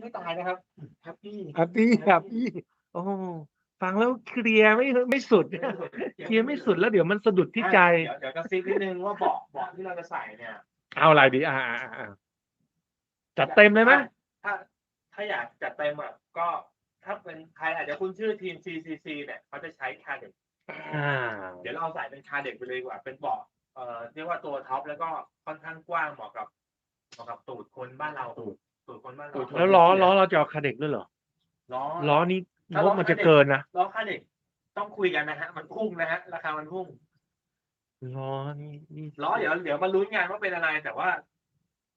ไม่ตายนะครับแฮปปี้แฮปปี้ครับพี่โอ้ฟังแล้วเคลียร์ไม่ไม่สุด เคลียร์ไม่สุดแล้วเดี๋ยวมันสะดุดที่ใจ เดี๋ยวเดี๋ยวกระซิบนิดนึงว่าเบาะเบาะที่เราจะใส่เนี่ย เอาอะไรดีอ่าอ่าอ่าจัดเต็มเลยไหมถ้าถ้าอยากจัดเต็มอะก็ถ้าเป็นใครอาจจะคุ้นชื่อทีม CCC เนี่ยเขาจะใช้คาเด็กอ่าเดี๋ยวเราเอาใส่เป็นคาเด็กไปเลยดีกว่า เป็นเบาะเอ่อเรียกว่าตัวท็อปแล้วก็ค่อนข้างกว้างเหมาะกับเหมาะกับตูดคนบ้านเราตูดตูด คนบ้านเราแล้วล้อล้อเราจะเอาคาเด็กด้วยเหรอล้อล้อนี้ถ้างล้บอมันจะคาเด็กเกินนะล้อคาเด็กต้องคุยกันนะฮะ มันพุ่งนะฮะ ราคามันพุ่งล้อนี่นี่ล้อเดี๋ยวเดี๋ยวมาลุ้นงานว่าเป็นอะไรแต่ว่า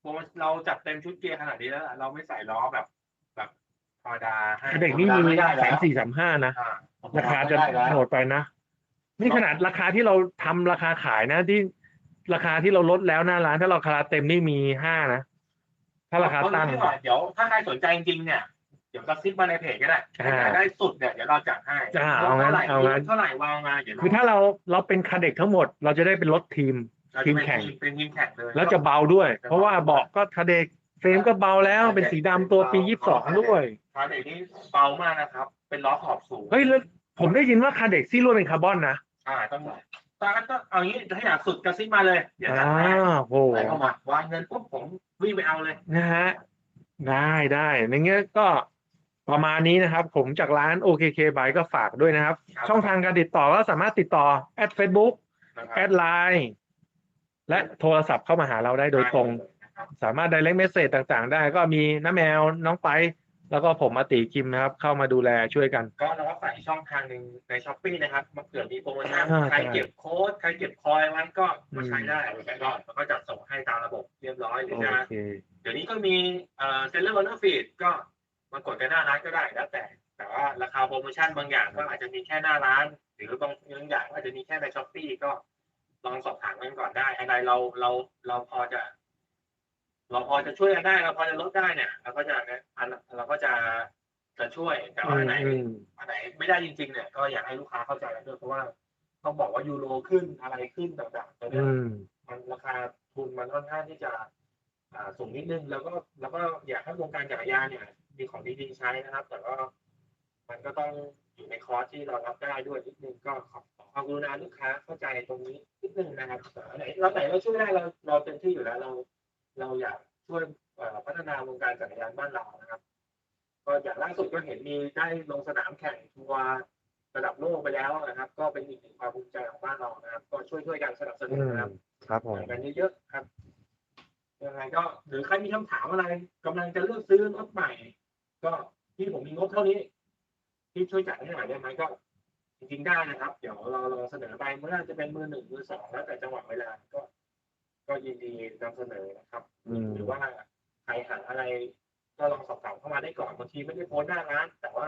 พอเราจัดเต็มชุดเกียร์ขนาดนี้แล้วเราไม่ใส่ล้อแบบแบบธรรมดาให้คาเด็กนี่มีไม่ได้แล้สามวสี่สามห้านะอ่าราคาจะไม่ได้แล้วโหดไปนะนี่ขนาดราคาที่เราทำราคาขายนะที่ราคาที่เราลดแล้วหน้าร้านถ้าเราราคาเต็มนี่มีห้านะ ถ้าราคาตั้งเอเดี๋ยวถ้าใครสนใจจริงๆเนี่ย เดี๋ยวกระซิบมาในเพจก็ได้อ่าใครได้สุดเนี่ยเดี๋ยวเราจัดให้อ่าเอางั้นท่ไหร่เอางั้น เท่าไหร่วางมาเดี๋ยวคือถ้าเราเราเป็นคาเด็กทั้งหมด เราจะได้เป็นรถทีม เราจะทีมเป็นแข่งเป็นทีมแข่งเลย แล้วจะเบาด้วย เพราะว่าเบาะก็คาเด็กเฟรมก็เบาแล้วเป็นสีดำตัวปียี่สิบสองด้วย คาเด็กนี่เบามากนะครับ เป็นล้อขอบสูงเฮ้ยแล้วผมได้ยินว่าคาเด็กซี่ล้วนเป็นคาร์บอนนะอ่าต้องตอนนั้นก็เอางี้ถ้าอยากสุดกระซิบมาเลย เดี๋ยวจัดอ่าให้โห ใส่เข้ามา วางเงินปุ๊บผม วิ่งไปเอาเลยนะฮะได้ได้อย่างเงี้ยก็ประมาณนี้นะครับ ผมจากร้าน OKK by ก็ฝากด้วยนะครับครับช่องทางการติดต่อก็สามารถติดต่อแอด Facebook นะครับแอดไลน์และโทรศัพท์เข้ามาหาเราได้โดยตรงนะครับสามารถ direct message ต่างๆ ได้ก็มีน้าแมวน้องไป แล้วก็ผมมาตีคิมนะครับ เข้ามาดูแลช่วยกัน ก็เราก็ใส่ช่องทางหนึ่งในช้อปปี้นะครับมาเกิดมีโปรโมชั่นอ่าใครใช่ เก็บโค้ดใครเก็บคอยไว้ก็อืมก็ใช้ได้แล้วก็แล้วก็จัดส่งให้ตามระบบเรียบร้อยหรือโอจะ เค เดี๋ยวนี้ก็มีเอ่อเซลเลอร์วันฟีดก็มากดกันหน้าร้านก็ได้แล้วแต่ แต่ว่าราคาโปรโมชั่นบางอย่างก็อาจจะมีแค่หน้าร้าน หรือบางบางอย่างก็อาจจะมีแค่ในช้อปปี้ก็ลองสอบถามกันก่อนได้อะไรเราเราเราพอจะ เราพอจะช่วยกันได้เราพอจะลดได้เนี่ยเราก็จะอันเราก็จะจะช่วยแต่ว่าอันไหนอืมอันไหนไม่ได้จริง ๆ เนี่ย ก็อยากให้ลูกค้าเข้าใจกันด้วยเพราะว่าต้องบอกว่ายูโรขึ้นอะไรขึ้นต่างๆตัวเนี้อืยมมันราคาทุนมันค่อนข้างที่จะอ่าสูงนิดนึงแล้วก็แล้วก็อยากให้วงการจักรยานเนี่ยมีของดีๆใช้นะครับ แต่ก็มันก็ต้องอยู่ในคอร์สที่เรารับได้ด้วยนิดนึงก็ขอขอความกรุณาลูกค้าเข้าใจตรงนี้นิดนึงนะครับแต่อันไหนเราไหนเราช่วยได้เราเราเต็มที่อยู่แล้วเรา เราอยากช่วยเอ่อพัฒนาวงการจักรยานบ้านเรานะครับ ก็อย่างล่าสุดก็เห็นมีได้ลงสนามแข่งทัวร์ระดับโลกไปแล้วนะครับ ก็เป็นอีกหนึ่งความภูมิใจของบ้านเรานะครับ ก็ช่วยช่วยๆกันสนับสนุอืนมนะครับครับผมแข่งกันเยอะๆครับยังไงก็หรือใครมีคำถามอะไรกำลังจะเลือกซื้อรถใหม่ ก็ที่ผมมีงบเท่านี้ที่ช่วยจัดให้หน่อยได้ไหมก็ จริงๆได้นะครับ เดี๋ยวเราลองเสนอไปเมื่อจะเป็นมือหนึ่งมือสองแล้วแต่จังหวะเวลาก็ ก็ยินดีนำเสนอนะครับ อืม หรือว่าใครหาอะไรก็ลองสอบถามเข้ามาได้ก่อนบางทีไม่ได้โพสต์หน้าร้าน แต่ว่า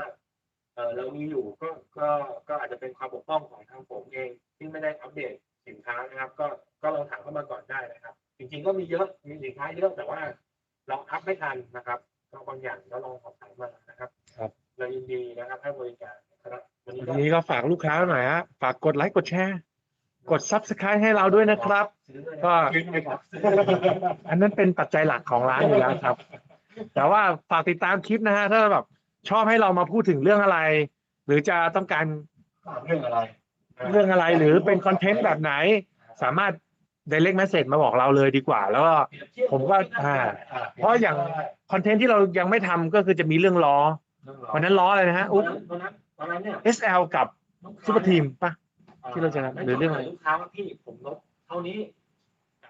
เออเรามีอยู่ก็ก็ก็อาจจะเป็นความบกพร่องของทางผมเองที่ไม่ได้อัปเดตสินค้านะครับ ก็ก็ลองถามเข้ามาก่อนได้นะครับ จริง ๆ ก็มีเยอะมีสินค้าเยอะแต่ว่า เราอัพไม่ทันนะครับก็บางอย่างก็ลองสอบถามมานะครับครับ เรายินดีนะครับให้บริการนะครับวันนี้วันก็ นี้ก็ฝากลูกค้าหน่อยฮะ ฝากกดไลค์กดแชร์ กด subscribe ให้เราด้วยนะครับซื้อด้วยนะ ก็ อันนั้นเป็นปัจจัยหลักของร้านอยู่แล้วครับ แต่ว่าฝากติดตามคลิปนะฮะถ้าแบบชอบให้เรามาพูดถึงเรื่องอะไร หรือจะต้องการเรื่องอะไร เรื่องอะไรหรือเป็นคอนเทนต์แบบไหน สามารถ direct message มาบอกเราเลยดีกว่า แล้วก็ผมก็อ่า เพราะอย่างคอนเทนต์ที่เรายังไม่ทำก็คือจะมีเรื่องล้อวันนั้นล้ออะไรนะฮะอุ๊ตอนนั้นวันนั้นเนี่ย SL กับซูเปอร์ทีมปะที่เราจะหรือเรื่องอะไร ลูกค้าว่าพี่ผมลดเท่านี้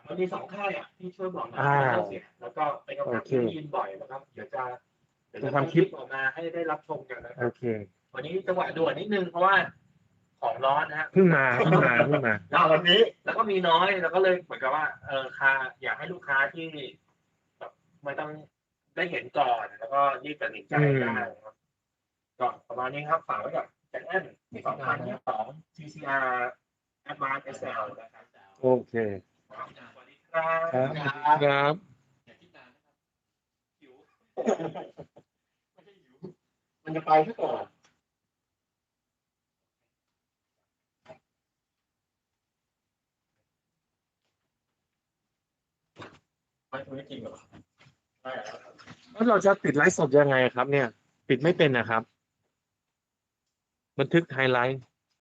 มันมีสองค่ายอะที่ช่วยบอกหน่อยอ่าไม่ต้องเสียแล้วก็เป็นคำถามโอเคที่ได้ยินบ่อยนะครับ เดี๋ยวจะเดี๋ยวจะจะทำคลิปออกมาให้ได้รับชมกันนะคโอรับเควันนี้จังหวะด่วนนิดนึงเพราะว่าของร้อนนะฮะ เพิ่งมาเพิ่งมาเพิ่งมาแล้ววันนี้แล้วก็มีน้อยแล้วก็เลยเหมือนกับว่าเออค่าอยากให้ลูกค้าที่แบบไม่ต้องได้เห็นก่อนแล้วก็รีบตัดสินใจอืมได้นะครับก็ประมาณนี้ครับฝากไว้กับแจ็คแอนสองพันยี่สิบสอง CCR Advanced SL นะครับโอเคสวัสดีครับ ครับครับหิวไม่ใช่หิวมันจะไปซะก่อนไม่คุณไม่จริงเหรอไม่เหรอแล้วเราจะปิดไลฟ์สดยังไงครับ เนี่ย ปิดไม่เป็นนะครับ บันทึกไฮไลท์